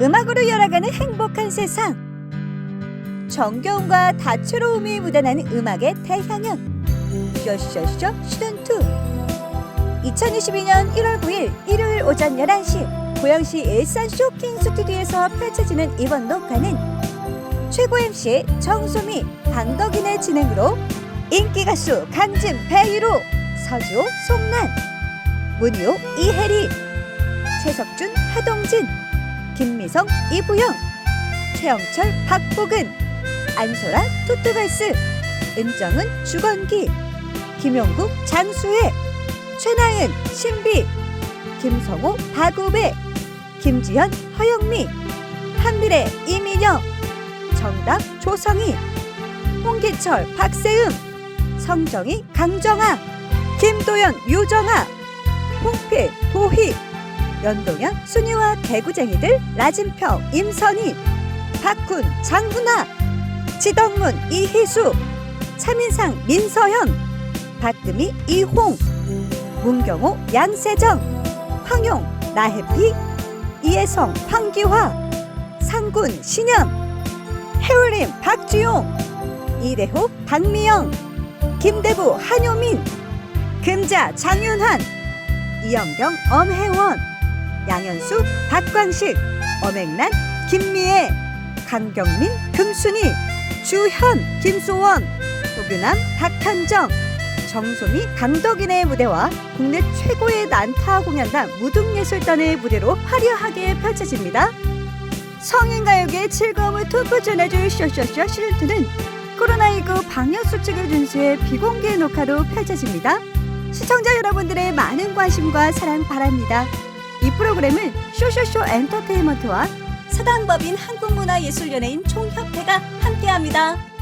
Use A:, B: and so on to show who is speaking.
A: 음악으로 열어가는 행복한 세상. 정겨움과 다채로움이 묻어나는 음악의 대향연. 쇼쇼쇼 시즌2. 2022년 1월 9일 일요일 오전 11시 고양시 일산 쇼킹 스튜디오에서 펼쳐지는 이번 녹화는 최고 MC 정소미, 강덕인의 진행으로 인기 가수 강진, 배유로, 서지호, 송란, 문효, 이혜리, 최석준, 하동진, 김미성, 이부영, 최영철, 박보근, 안소라, 투투걸스, 은정은, 주건기, 김용국, 장수혜, 최나은, 신비, 김성호, 박우배, 김지현, 허영미, 한미래, 이민영, 정답, 조성희, 홍기철, 박세음, 성정희, 강정아, 김도연, 유정아, 홍필, 도희, 연동현, 순이와 개구쟁이들, 라진평, 임선희, 박훈, 장훈아, 지덕문, 이희수, 차민상, 민서현, 박금희, 이홍, 문경호, 양세정, 황용, 나해피, 이혜성, 황기화, 상군, 신현, 해울림, 박주용, 이대호, 박미영, 김대부, 한효민, 금자, 장윤환, 이영경, 엄혜원, 양현수, 박광식, 엄행란, 김미애, 강경민, 금순이, 주현, 김소원, 도규남, 박한정, 정소미, 강덕인의 무대와 국내 최고의 난타 공연단 무등예술단의 무대로 화려하게 펼쳐집니다. 성인가요계의 즐거움을 툭툭 전해줄 쇼쇼쇼 시즌2는 코로나19 방역수칙을 준수해 비공개 녹화로 펼쳐집니다. 시청자 여러분들의 많은 관심과 사랑 바랍니다. 이 프로그램은 쇼쇼쇼 엔터테인먼트와 사단법인 한국문화예술연예인 총협회가 함께합니다.